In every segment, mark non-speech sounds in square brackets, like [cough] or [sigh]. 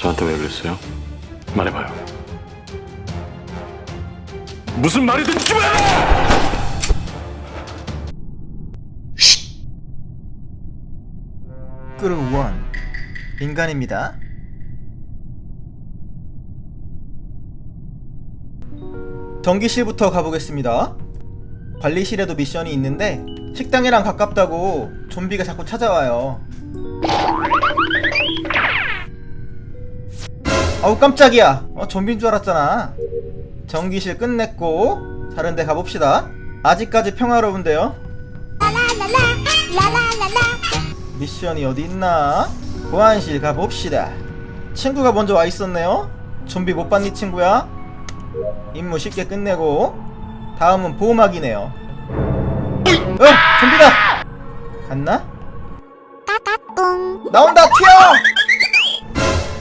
저한테 왜 그랬어요? 말해봐요. 무슨 말이든 좀 해라! 끄루원 인간입니다. 전기실부터 가보겠습니다. 관리실에도 미션이 있는데 식당이랑 가깝다고 좀비가 자꾸 찾아와요. 아우 깜짝이야. 어 좀비인 줄 알았잖아. 전기실 끝냈고 다른 데 가봅시다. 아직까지 평화로운데요. 미션이 어디 있나? 보안실 가봅시다. 친구가 먼저 와 있었네요. 좀비 못 봤니 친구야? 임무 쉽게 끝내고 다음은 보호막이네요. 어, 좀비다. 갔나? 나온다 튀어!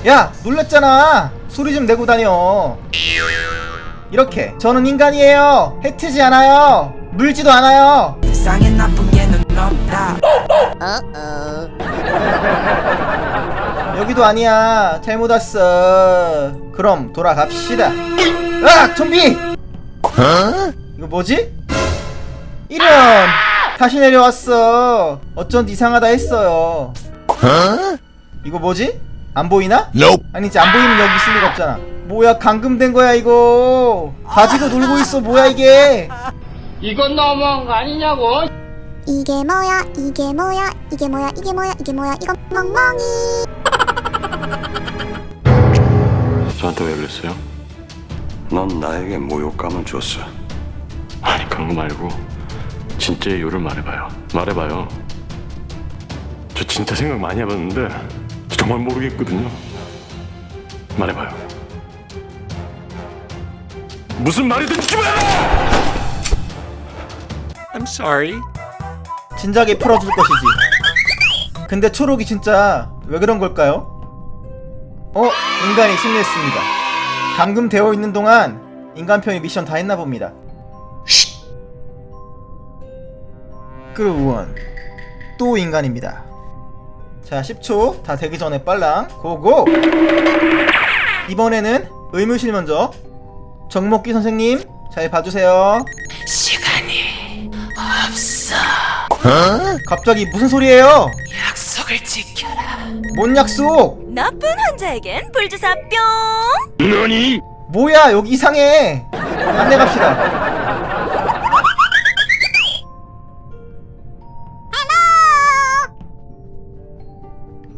야 놀랬잖아. 소리 좀 내고 다녀. 이렇게 저는 인간이에요. 해트지 않아요. 물지도 않아요. 세상에 나쁜 게는 없다 [laughs] 여기도 아니야. 잘못 왔어. 그럼 돌아갑시다. 아, 좀비! 이거 뭐지? 이런! 다시 내려왔어. 어쩐지 이상하다 했어요. 이거 뭐지? 안 보이나? 아니, 이제 안 보이면 여기 있을 리가 없잖아. 뭐야, 감금된 거야, 이거. 가지고 놀고 있어, 뭐야, 이게. 이건 너무한 거 아니냐고. 이게 뭐야 이게 뭐야 이게 뭐야 이게 뭐야 이게 뭐야 이거 멍멍이 저한테 왜 그랬어요? 넌 나에게 모욕감을 줬어. 아니 그런 거 말고 진짜 이유를 말해봐요. 말해봐요. 저 진짜 생각 많이 해봤는데 저 정말 모르겠거든요. 말해봐요. 무슨 말이든 좀 해라! I'm sorry 진작에 풀어줄 것이지. 근데 초록이 진짜 왜 그런 걸까요? 어? 인간이 승리했습니다. 감금 되어 있는 동안 인간 편이 미션 다 했나 봅니다. 끄루원 또 인간입니다. 자 10초 다 되기 전에 빨랑 고고 이번에는 의무실 먼저 정목기 선생님 잘 봐주세요. 시간이 없어 갑자기 무슨 소리예요? 약속을 지켜라 뭔 약속? 나쁜 환자에겐 불주사 뿅! 뭐야 여기 이상해 안내 갑시다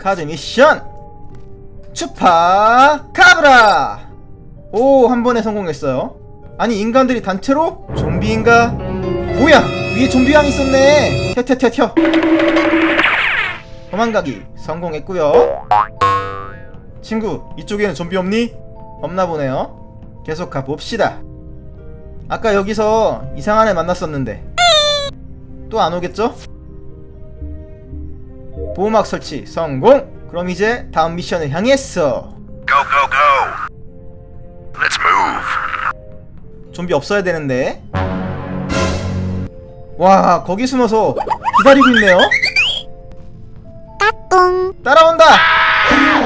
카드 미션! 추파 카브라! 오 한 번에 성공했어요. 아니 인간들이 단체로 좀비인가? 뭐야 위에 좀비왕 있었네. 튀어튀어튀어 도망가기 성공했고요. 친구 이쪽에는 좀비 없니? 없나 보네요. 계속 가봅시다. 아까 여기서 이상한 애 만났었는데. 또 안 오겠죠? 보호막 설치 성공! 그럼 이제 다음 미션을 향했어 Go go go. Let's move. 좀비 없어야 되는데 와 거기 숨어서 기다리고 있네요 따라온다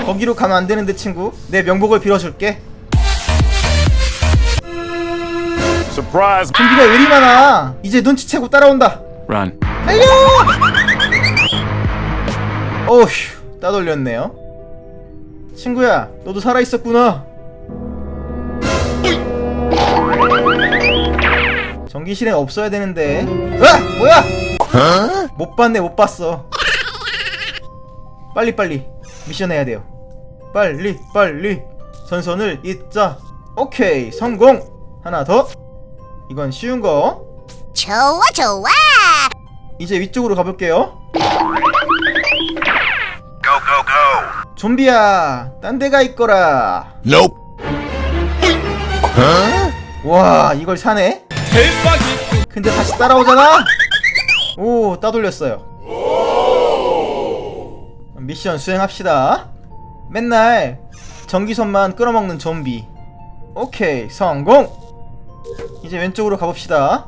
거기로 가면 안 되는데 친구 내 명복을 빌어줄게 Surprise! 좀비가 왜 이리 많아 이제 눈치채고 따라온다 Run. 달려! 어휴, 따돌렸네요. 친구야, 너도 살아있었구나. 전기실에 없어야 되는데. 으아! 뭐야? 못 봤네, 못 봤어. 빨리빨리. 미션 해야 돼요. 빨리, 빨리. 선선을 잇자. 오케이, 성공! 하나 더. 이건 쉬운 거. 좋아 좋아 이제 위쪽으로 가볼게요. 좀비야, 딴 데가 있거라. Nope. 와, 이걸 사네? 근데 다시 따라오잖아? 오, 따돌렸어요. 미션 수행합시다. 맨날 전기선만 끌어먹는 좀비. 오케이, 성공! 이제 왼쪽으로 가봅시다.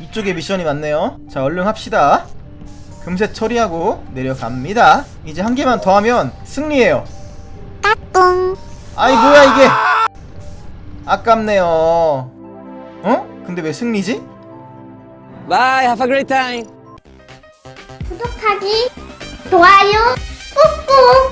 이쪽에 미션이 많네요. 자, 얼른 합시다. 금세 처리하고 내려갑니다. 이제 한 개만 더 하면 승리예요. 뿡 아니 뭐야 이게 아깝네요 어? 근데 왜 승리지? Bye, have a great time. 구독하기 좋아요 꾹꾹